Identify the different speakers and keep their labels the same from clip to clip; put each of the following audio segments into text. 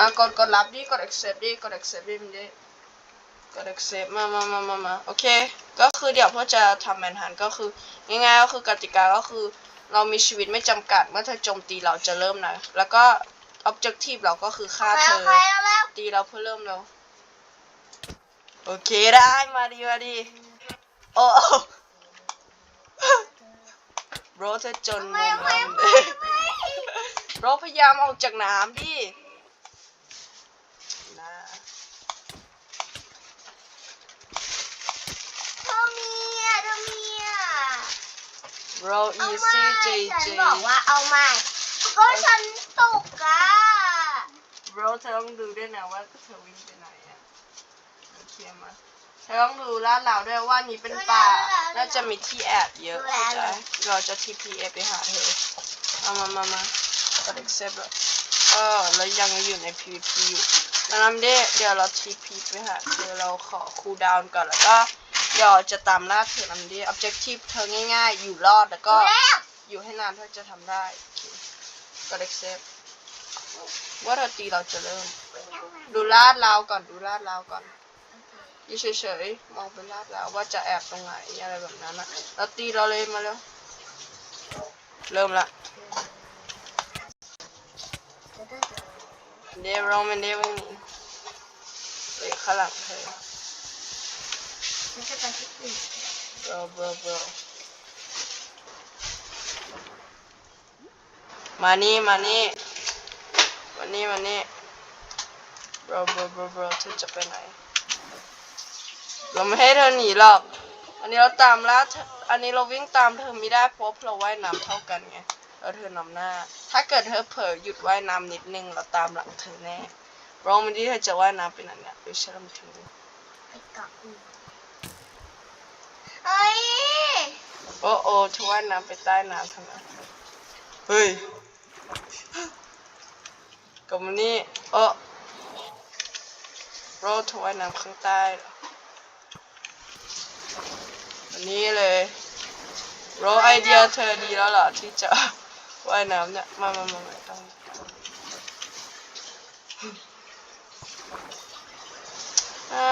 Speaker 1: อะกดกดรับดิกด accept ดิกด accept ดิมันดิกด accept มามามามามาโอเค ก็คือเดี๋ยวเพื่อจะทำแมนฮันก็คือง่ายๆก็คือกติกาก็คือ เรามีชีวิตไม่จำกัดเมื่อเธอโจมตีเราจะเริ่มนะแล้วก็ objective เราก็คือฆ่า
Speaker 2: ไป
Speaker 1: เธ
Speaker 2: เอา
Speaker 1: อ
Speaker 2: ไปแล้วแล้ว
Speaker 1: ตีเราเพื่อเริ่มเราโอเคได้มาดีมาดีโอ้โรเธอจน
Speaker 2: ไม่
Speaker 1: มุม
Speaker 2: ไม่
Speaker 1: แล้ว
Speaker 2: ไม่ไม่
Speaker 1: โรพยายามออกจากน้ำดินะ
Speaker 2: เธอมีอะเธอมีอะ
Speaker 1: โร
Speaker 2: เอา
Speaker 1: อี
Speaker 2: มา
Speaker 1: ซี่เจ
Speaker 2: ฉัน
Speaker 1: เจ
Speaker 2: บอกว่าเอามาก็ฉันตกอะ
Speaker 1: โรเธอต้องดูด้วยนะว่าเธอวิ่งไปไหนอะโอเคมาเธอต้องดูลาดเราด้วยว่านี้เป็นป่าน่าจะมีที่แอบเยอะเข้าใจเราจะ TPA ไปหาเธอเอามามามา กด accept แล้วเออแล้วยังอยู่ใน PVP อยู่ดังนั้นเดี๋ยวเดี๋ยวเรา TP ไปหาเธอเราขอคูลดาวน์ก่อนแล้วก็ เดี๋ยวจะตามล่าเธอนันเดีย objective เธอง่ายๆ อยู่รอดแล้วก็อยู่ให้นานเท่าจะทำได้โอเคกด accept ว่าเธอตีเราจะเริ่ม ดูลาดเราก่อนดูลาดเราก่อนอยู่เฉยๆมองไปลาดเราว่าจะแอบตรงไหนอะไรแบบนั้นนะแล้วตีเราเลยมาแล้ว เริ่มละเดวเราไม่เดวนี่เอ้ยข้างหลังเธอ
Speaker 2: มันจะไปที่อื่น
Speaker 1: บรบรบรมานี่มานี่มานี่มานี่บรบรบรบรเธอจะไปไหน เราไม่ให้เธอหนีหรอก อันนี้เราตามล่าอันนี้เราวิ่งตามเธอไม่ได้เพราะเราว่ายน้ำเท่ากันไงแล้วเธอนำหน้า ถ้าเกิดเธอเผลอหยุดว่ายน้ำนิดนึงเราตามหลังเธอแน่รองมันที่เธอจะว่ายน้ำไปไหนเนี่ยเดี๋ยวฉันมาถึง
Speaker 2: ไปเกาะอื่น เฮ้ย
Speaker 1: โอ้โอ้เธอว่ายน้ำไปใต้น้ำทำไมเฮ้ยกลับมานี่เออโรเธอว่ายน้ำข้างใต้วันนี้เลยโรไอเดียเธอดีแล้วหรอที่จะว่ายน้ำเนี่ยมามามามาต้อง อ่า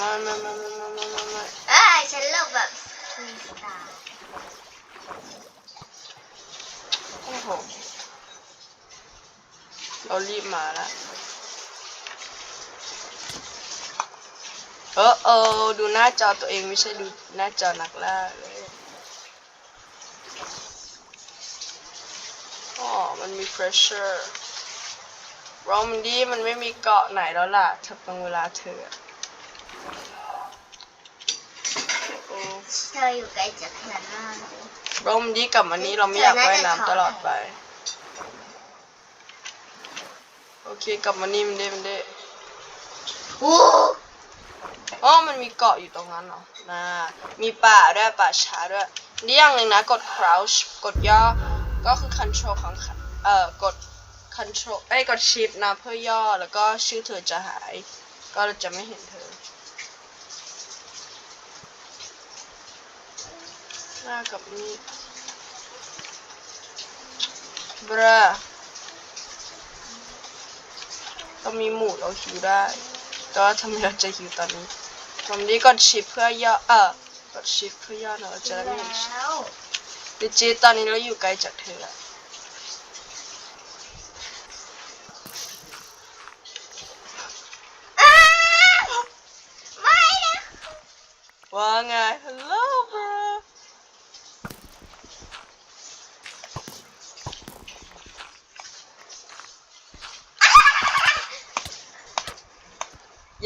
Speaker 1: มามามามามามามา
Speaker 2: เอ้าฉันเลิกแบบมีสตา
Speaker 1: โอ้โห เรารีบมาละเออเออดูหน้าจอตัวเองไม่ใช่ดูหน้าจอนักล่าเลยอ๋อมันมี pressure เรามันดีมันไม่มีเกาะไหนแล้วล่ะถับตรงเวลาเธอ
Speaker 2: เธออยู่ไกลจากฉันมากเลย
Speaker 1: รอมันดีกลับมานี้เราไม่อยากว่ายน้ำตลอดไป โอเคกลับมานี่มันได้มันได้
Speaker 2: โอ้
Speaker 1: อ๋อมันมีเกาะอยู่ตรงนั้นเหรอน่ามีป่าด้วยป่าช้าด้วยนี่อย่างหนึ่งนะกด crouch กดย่อ ก็คือ control ของเอ่อกด control เอ้ยกด shift นะเพื่อย่อแล้วก็ชื่อเธอจะหาย ก็จะไม่เห็นเธอ หน้ากับนี่บราต้องมีหมูเราหิวได้แต่ว่าทำไมเราจะหิวตอนนี้ตรงนี้กดชิปเพื่อย่อเออกดชิปเพื่อย่อเนอะเราจะได้ไม่เห็น
Speaker 2: แล้ว
Speaker 1: ดิจิตอนนี้เราอยู่ไกลจากเธออะ
Speaker 2: อ้าวไม่นะ
Speaker 1: ว่าไง hello bro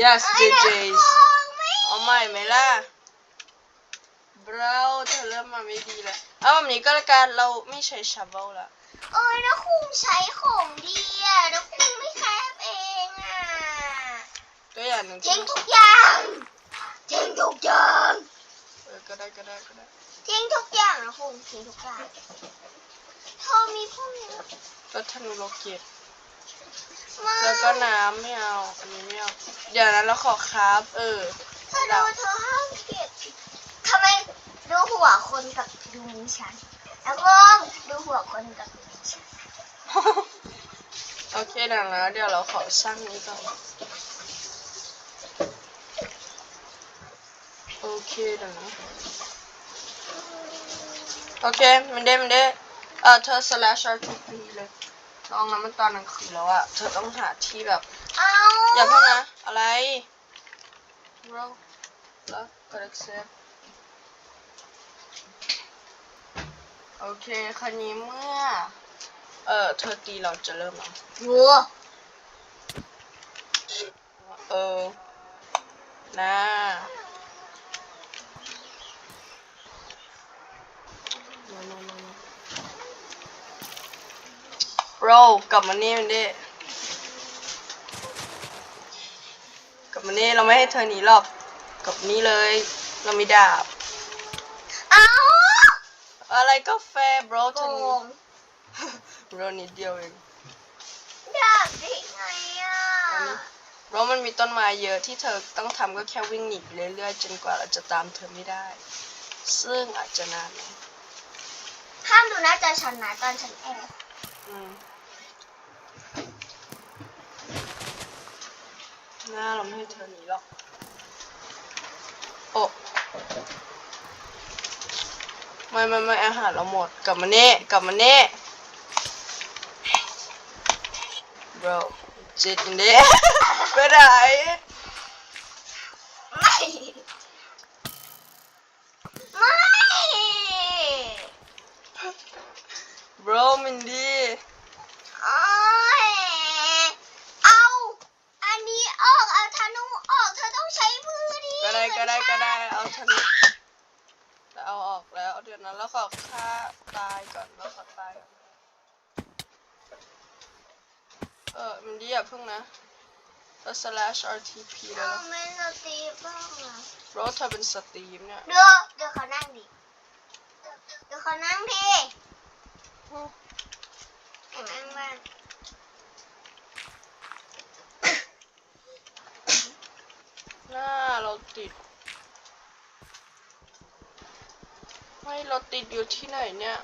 Speaker 1: yes
Speaker 2: ไอ้นะ
Speaker 1: JJ's
Speaker 2: ไม่
Speaker 1: เอาใหม่ไหมล่ะ bro เธอเริ่มมาไม่ดีแล้วเอาแบบนี้ก็แล้วกันเราไม่ใช้ shovel ละ
Speaker 2: เอ้ยนะคุณใช้ของดีอะนะคุณไม่แคบเองอะ
Speaker 1: ก็อย่างหนึ่ง
Speaker 2: ทิ้งทุกอย่างทิ้งทุกอย่าง
Speaker 1: เออก็ได้ก็ได้ก็ได้
Speaker 2: ทิ้งทุกอย่างนะคุณทิ้งทุกอย่างเธอมีพวกนี้
Speaker 1: ก็ธนูโลเกต
Speaker 2: มา
Speaker 1: แล้วก็น้ำไม่เอาอันนี้ไม่เอาเดี๋ยวนั้นเราขอคราฟเออ
Speaker 2: เธอดูเธอห้ามเก็บทำไมดูหัวคนกับดูนิ้วฉันแล้วก็ดูหัวคนกับนิ้วฉัน
Speaker 1: โอเคดังแล้วเดี๋ยวเราขอสร้างนี้ก่อนโอเคดังนะโอเคมันได้มันได้เออเธอ slash rtp เล ยลองนะมันตอนกลางคืนแล้วอะเธอต้องหาที่แบบ
Speaker 2: เอา
Speaker 1: อย่าเพิ่งนะ อะไร bro แล้วกด accept โอเคคันนี้เมื่อ เออเธอตีเราจะเริ่มแล้ว
Speaker 2: วัว
Speaker 1: เออนะ โรกลับมานี่มันดิกลับมานี่เราไม่ให้เธอหนีหรอกกลับนี่เลย เรามีดาบ
Speaker 2: เอา
Speaker 1: อะไรก็แฟร์โบร
Speaker 2: โก
Speaker 1: เธอหนี
Speaker 2: ง
Speaker 1: โบรนิดเดียวเอง
Speaker 2: อยากได้ไงอะ
Speaker 1: เพราะมันมีต้นไม้เยอะที่เธอต้องทำก็แค่วิ่งหนีไปเรื่อยๆจนกว่าเราจะตามเธอไม่ได้ ซึ่งอาจจะนานหน่อย
Speaker 2: ห้ามดูหน้าจอฉันนะตอนฉันแอบ
Speaker 1: อืม หน้าเราไม่ให้เธอหนีหรอกโอ้ไม่ไม่ไม่อาหารเราหมด กลับมาเน่กลับมาเน่ bro จิตเน่ไปไหน
Speaker 2: ไม่ไม่
Speaker 1: bro มินดี้
Speaker 2: โอ้ยเอาอันนี้ออกเอาธนูออกเธอต้องใช้มือดิ
Speaker 1: ก็ได้ก็ได้ก็ได้เอาทันแล้วเอาออกแล้วเดี๋ยวนั้นแล้วขอฆ่าตายก่อนแล้วขอตายก่อนเออมินดี้อย่าเพิ่งนะแล้ว slash rtp เลย
Speaker 2: เอา
Speaker 1: นะ
Speaker 2: ไม่สตีบ้างอะ
Speaker 1: โรสเธอเป็นสตรีมเนี่ย
Speaker 2: เดี๋ยวเดี๋ยวเขานั่งดิเดี๋ยวเขานั่งดิเขานั่งบ้าน
Speaker 1: หน้าเราติด ไม่เราติดอยู่ที่ไหนเนี่ย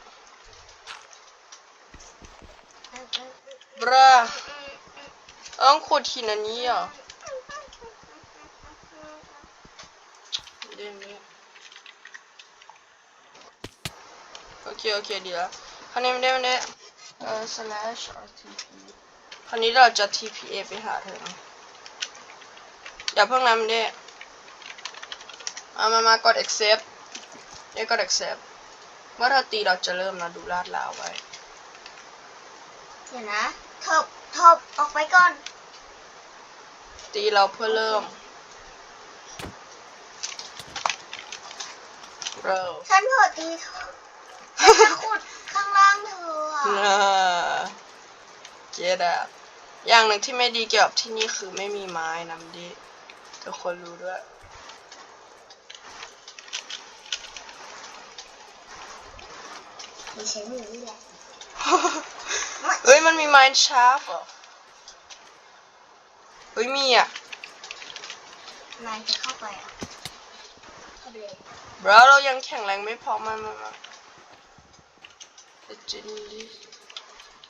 Speaker 1: บราต้องขุดหินอันนี้เหรอเดี๋ยวนี้โอเค โอเค ดีแล้วคราวนี้ไม่ได้ไม่ได้เอ่อ slash rtp คราวนี้เราจะ tpa ไปหาเธอนะอย่าเพิ่งนำเด้มามามากด accept เด้กด accept เมื่อเธอตีเราจะเริ่มนะดูลาดลาวไว้
Speaker 2: เดี๋ยวนะทบทบออกไปก่อน
Speaker 1: ตีเราเพื่อเริ่มเรา
Speaker 2: ฉันเผลอตีเธอฉันจะขุดข้างล่างเธออะ
Speaker 1: น่าเกดอะอย่างหนึ่งที่ไม่ดีเกี่ยวกับที่นี่คือไม่มีไม้นำดิทุกคนรู้ด้วย
Speaker 2: ม่ใช้มือนี่แหละ
Speaker 1: เฮ้ยมันมีไม้ชาร์ปเหรอ เฮ้ยมีอะ
Speaker 2: นายจะเข้าไปอะเข้าไปเลย
Speaker 1: บรเรายังแข็งแรงไม่พอมามามาเดี๋ยวจินดิ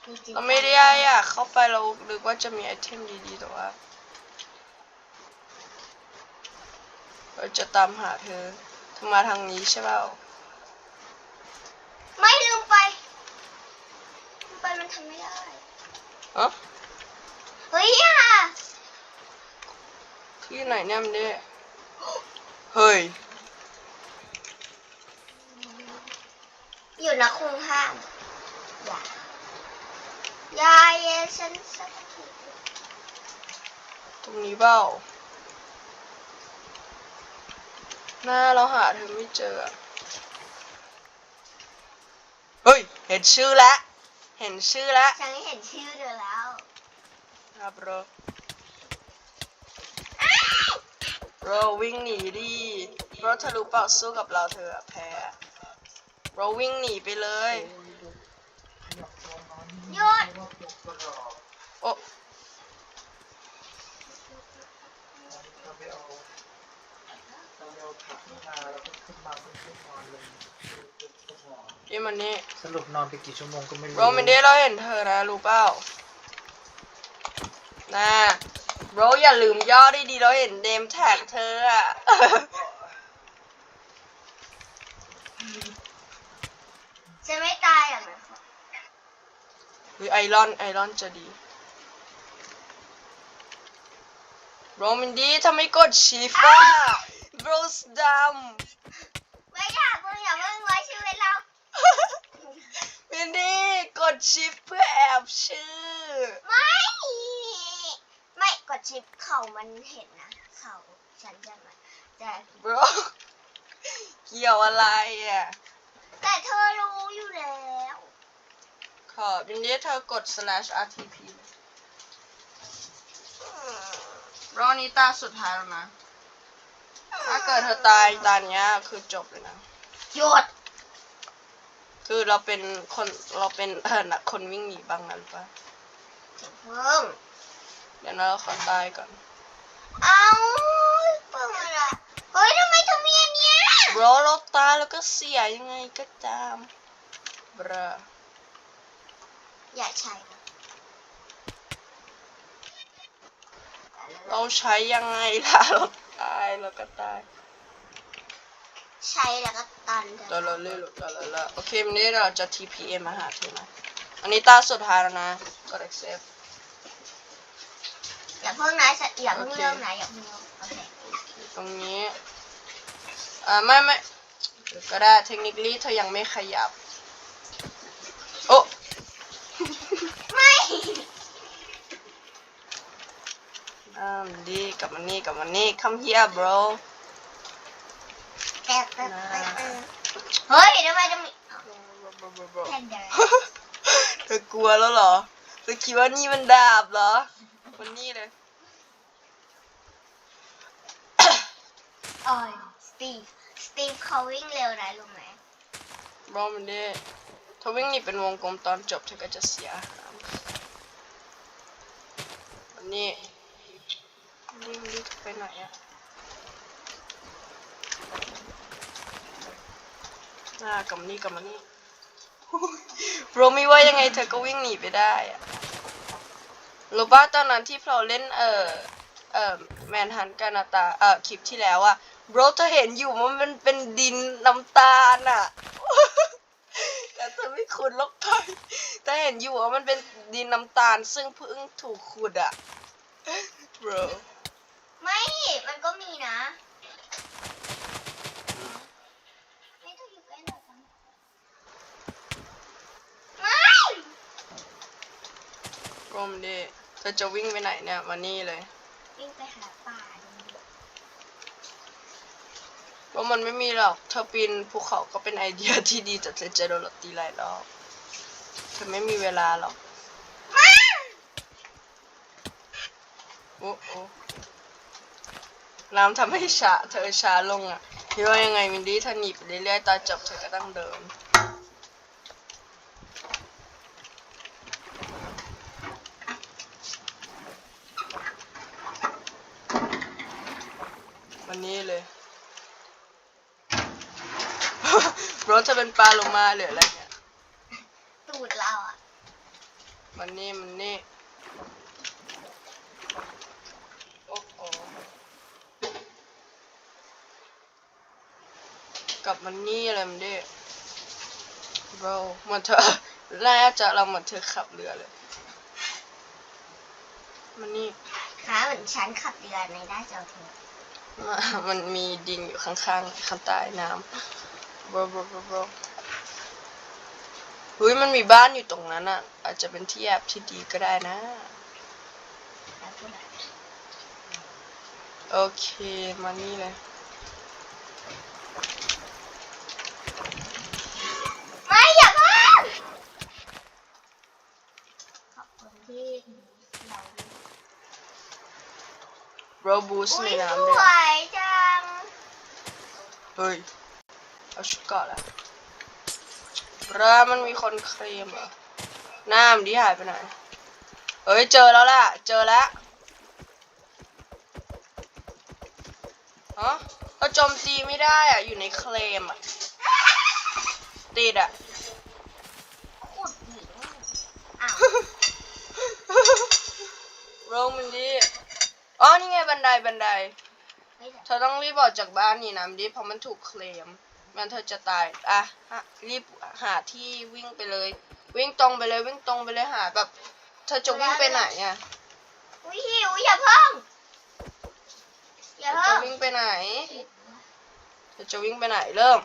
Speaker 2: มีจริง
Speaker 1: เราไม่ได้อยากเข้าไปเรานึกว่าจะมีไอเทมดีๆแต่ว่าเราจะตามหาเธอเธอมาทางนี้ใช่เปล่า
Speaker 2: ไม่ลืมไปลืมไปมันทำไม่ได้
Speaker 1: เอ๋อ
Speaker 2: เฮ้ยอะ
Speaker 1: ที่ไหนเนี่ยมันเนี่ยเฮ้ย
Speaker 2: อยู่นะคงห้ามอย่าอย่าเยฉันสักที
Speaker 1: ตรงนี้เปล่าหน้าเราหาเธอไม่เจออะ เฮ้ยเห็นชื่อแล้วเห็นชื่อแล้ว
Speaker 2: ฉันเห็นชื่อเธอแล้ว
Speaker 1: ครับโรโรวิ่งหนีดิโรเธอรู้เปล่าสู้กับเราเธออะแพ้โรวิ่งหนีไปเลย
Speaker 2: หยุด
Speaker 1: โอ้
Speaker 3: เราไม่เอาเราไม่เอาผักขึ้นมาแล้วก็ขึ้นมาเป็นขึ้นนอนเลยขึ้ นนอน
Speaker 1: ยมันนี่
Speaker 3: สรุปนอนไปกี่ชั่วโมงก็ไม่รู้
Speaker 1: โรไม่ได้เราเห็นเธอนะรู้เปล่านะโบรอย่าลืมย่อได้ดีเราเห็นเดมแท็กเธออะ
Speaker 2: จะไม่ตายหรอกนะ
Speaker 1: หรือไอรอนไอรอนจะดีโรมันดีทำไมกดชีฟ้าโบรสด
Speaker 2: ไม่อยากมึงอย่าเพิ่งไว้ชีวิตเราำ
Speaker 1: มินดี้กดชิปเพื่อแอบชื่อ
Speaker 2: ไม่ ไม่กดชิปเข่ามันเห็นนะ เข่าฉันจะมาแต่
Speaker 1: โบรเกี่ยวอะไรอะ
Speaker 2: แต่เธอรู้อยู่แล้ว
Speaker 1: ขอมินดี้เธอกด slash rtp รอบนี้ตาสุดท้ายแล้วนะ ถ้าเกิดเธอตายตอนเนี้ยคือจบเลยนะ
Speaker 2: หยุด
Speaker 1: คือเราเป็นคนเราเป็นเออนะคนวิ่งหนีบ้างนั้นปะ
Speaker 2: อย่าเพิ่ง
Speaker 1: เดี๋ยวนะเราขอตายก่อน
Speaker 2: เอาเปิดอะเฮ้ยทำไมเธอมีอันเนี้ย
Speaker 1: บรเราตายแล้วก็เสียยังไงก็ตามบร
Speaker 2: อย่าใช้นะ
Speaker 1: เราใช้ยังไงล่ะเราตายแล้วก็ตาย
Speaker 2: ใช้แล้วก็ ตันเถ
Speaker 1: เดี๋ยว
Speaker 2: อะ
Speaker 1: เราเล่นเราเราเราโอเควันนี้เราจะ TPM มาหาเธอนะอันนี้ตาสุดท้ายแล้วนะกด accept
Speaker 2: อย่าเพิ่งนะอย่าเพิ่ง
Speaker 1: โอเค
Speaker 2: เริ่มนะอย่าเพิ่งเริ่มโอเค
Speaker 1: ตรงนี้อ่าไม่ไม่เดี๋ยวก็ได้เทคนิคลีเธอยังไม่ขยับ โอ้
Speaker 2: ไม่
Speaker 1: อ่าดีกลับมานี่กลับมานี่ come here bro
Speaker 2: แต่แต่แต่แต่ เฮ้ยทำไมจะมีแค่เดิน
Speaker 1: เธอกลัวแล้วเหรอเธอคิดว่านี่มันดาบเหรอมันนี่เลย
Speaker 2: โอ้ยสตีฟสตีฟเขาวิ่งเร็วนะรู้ไหม
Speaker 1: บอมันดิถ้าวิ่งหนีเป็นวงกลมตอนจบเธอก็จะเสียวันนี้วิ่งดิไปไหนอะ หน้ากลับมานี่กลับมานี่โรไม่ว่ายังไงเธอก็วิ่งหนีไปได้อะรู้ป่ะตอนนั้นที่เราเล่นเออเออแมนฮันกานาตาเออคลิปที่แล้วอะโรเธอเห็นอยู่ว่ามันเป็นดินน้ำตาลอะแต่เธอไม่ขุดลงไปแต่เห็นอยู่ว่ามันเป็นดินน้ำตาล ซึ่งเพิ่งถูกขุดอะ bro
Speaker 2: ไม่ มันก็มีนะ ไม่ต้องอยู่ใกล้หน่อยกันไม่
Speaker 1: โรมดิเธอจะวิ่งไปไหนเนี่ยมานี่เลย
Speaker 2: วิ่งไปหาป่าดู
Speaker 1: เพราะมันไม่มีหรอกเธอปีนภูเขาก็เป็นไอเดียที่ดีแต่เธอจะโดนรถตีหลายรอบเธอไม่มีเวลาหรอกโอ้โอ้น้ำทำให้ช้าเธอช้าลงอะคิดว่ายังไงมินดี้เธอหนีไปเรื่อยๆตอนจบเธอก็ต้องเดิน นนี้เลยรถจะเป็นปลาโลมาหรืออะไรเนี่ย
Speaker 2: ตูดเราอะ
Speaker 1: มันนี่มันนี่ โอ้โหกลับมันนี่อะไรมันดิบรเหมือนเธอน่าจะเราเหมือนเธอขับเรือเลย มันนี่
Speaker 2: ขาเหมือนฉันขับเรือในหน้าจอเธอ
Speaker 1: มันมีดินอยู่ข้างๆข้างใต้น้ำบรบรบรบรเฮ้ยมันมีบ้านอยู่ตรงนั้นอะ อาจจะเป็นที่แอบที่ดีก็ได้นะ โอเค มานี่เลย
Speaker 2: ไม่อย่าเพิ่งขอบคุณที่เรา
Speaker 1: โรบูส
Speaker 2: อุ้
Speaker 1: ใน
Speaker 2: ยส
Speaker 1: น้ำด้ว
Speaker 2: วยยจัง
Speaker 1: เฮ้ย เอาชุดเก่อนละร้ามันมีคนเคลมเหรอน้ำที่หายไปไหน เฮ้ย เจอแล้วล่ะ เจอแล้วฮะเราโจมตีไม่ได้อะ อยู่ในเคลมอะ ติดอะ
Speaker 2: ขุดหญิงอ้าว
Speaker 1: โรมันดี อ๋อนี่ไงบันไดบันได
Speaker 2: ไม่ได้
Speaker 1: เธอต้องรีบออกจากบ้านนี่นะมันดีเพราะมันถูกเคลม มันเธอจะตาย อะฮะรีบหาที่วิ่งไปเลย วิ่งตรงไปเลยวิ่งตรงไปเลยหาแบบ เธอจะวิ่งไปไหนอะ
Speaker 2: อุ้ยหิวอย่าเพิ่งอย่า
Speaker 1: เธอ
Speaker 2: เพิ่
Speaker 1: จะ
Speaker 2: ง
Speaker 1: วิ่งไปไหนเธอจะวิ่งไปไหนเริ่ม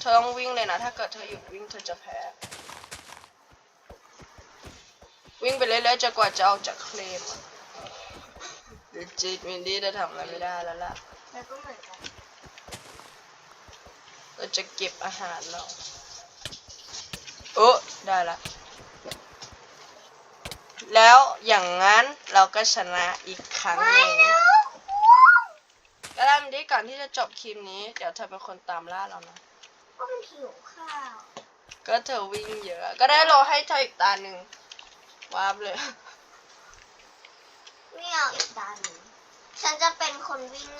Speaker 1: เธอต้องวิ่งเลยนะ ถ้าเกิดเธอหยุดวิ่งเธอจะแพ้วิ่งไปเรื่อยๆจนกว่าจะออกจากเคลม อะเดี๋ยวจิตวินดี้จะทำอะไรไม่ได้แล้วล่ะ
Speaker 2: แล้วก็เหมือนกัน
Speaker 1: เราจะเก็บอาหารเราโอ้ได้ละ แล้วอย่างนั้นเราก็ชนะอีกครั้งห
Speaker 2: ไม่
Speaker 1: นึ่ง
Speaker 2: นะ
Speaker 1: ก็ได้มันดีก่อนที่จะจบคลิปนี้ เดี๋ยวเธอเป็นคนตามล่าเรานะ
Speaker 2: ก็มันหิวข้าว
Speaker 1: ก็เธอวิ่งเยอะ ก็ได้รอให้เธออีกตาหนึ่งวาบเลย
Speaker 2: ไม่เอาอีกตาหนึ่งฉันจะเป็นคนวิ่ง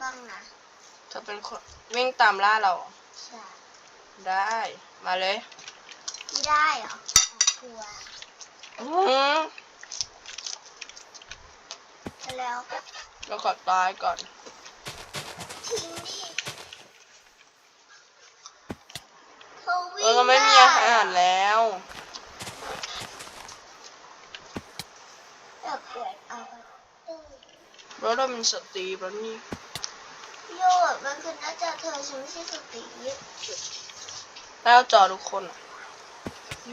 Speaker 2: บ้างนะ
Speaker 1: เธอเป็นคนวิ่งตามล่าเรา
Speaker 2: ใช่
Speaker 1: ได้มาเลย
Speaker 2: ไม่ได้เหรออ๋อกลัว
Speaker 1: อืม
Speaker 2: แล้ว
Speaker 1: เราขอตายก่อน
Speaker 2: ทิ้งดิเธอวิ่
Speaker 1: เออเราไม่มีอาหารแล้ว
Speaker 2: เออเกิดเอาไปเออ
Speaker 1: แล้ว เราเป็นสตรีแล้วนี่
Speaker 2: โยดมันคือน่าจะเธอฉันไม่ใช่สติ
Speaker 1: แล้วจอทุกคนอะ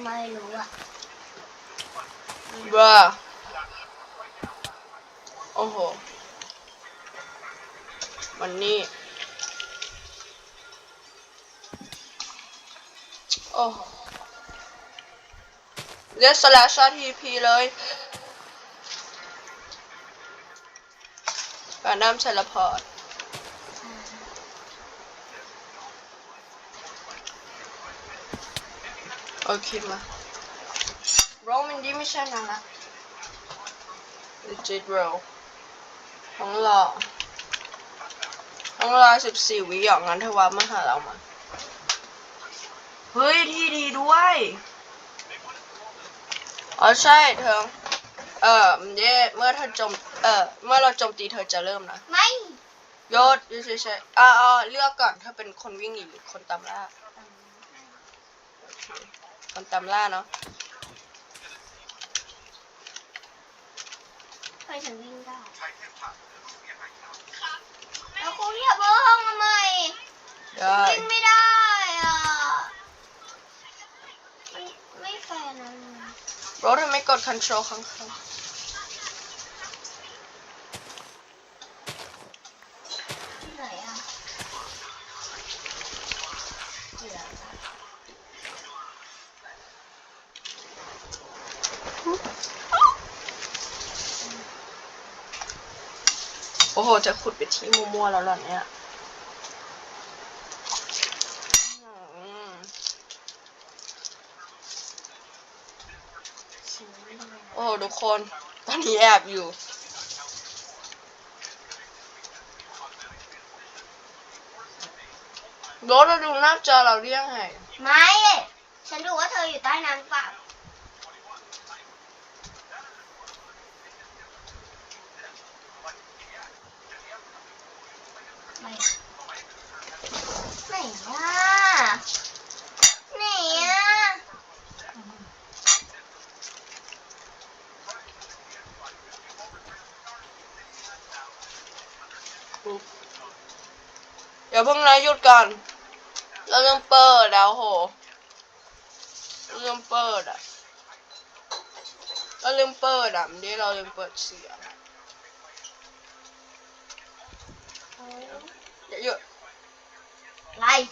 Speaker 2: ไม่รู้อะ
Speaker 1: บ้าโอ้โห วันนี้ โอ้โหเรียกสแลชทีพีเลย กาน้ำเทเลพอร์ตโอเคมาโรมันดีไม่ใช่นะละ legit roll ต้องรอต้องรอสิบสี่วิอย่างนั้นเธอว่ามาหาเรามา เฮ้ย ที่ดีด้วย อ๋อใช่เธอ เออเย่เมื่อเธอจม เออเมื่อเราโจมตีเธอจะเริ่มนะ
Speaker 2: ไม่
Speaker 1: โยดยูใช่ใช่อ่าอ่าเลือกก่อนถ้าเป็นคนวิ่งหนีหรือคนตามล่า คนตามล่าเนาะ
Speaker 2: ใครฉันวิ่งได้แล้วครูเรียกเบอร์ห้องทำไม
Speaker 1: ได้
Speaker 2: วิ่งไม่ได้อะมันไม่แฟร์นะ
Speaker 1: รถทำไมกด control ข้าง
Speaker 2: ที่ไหนอะเหลือ
Speaker 1: ๆ โอ้โห จะขุดไปที่มัวๆแล้วเหรอเนี่ยโอ้โหทุกคน ตอนนี้แอบอยู่ รถเราดูหน้าจอเราเรียกไง
Speaker 2: ไม่ ฉันดูว่าเธออยู่ใต้น้ำเปล่า ไม่ไหอะไหนอะ
Speaker 1: เดี๋ยวเพิ่งนะหยุดก่อน เราเริ่มเปิดแล้วโห เราเริ่มเปิดอะ เราเริ่มเปิดอะเดี๋ยวเราเริ่มเปิดเสียง life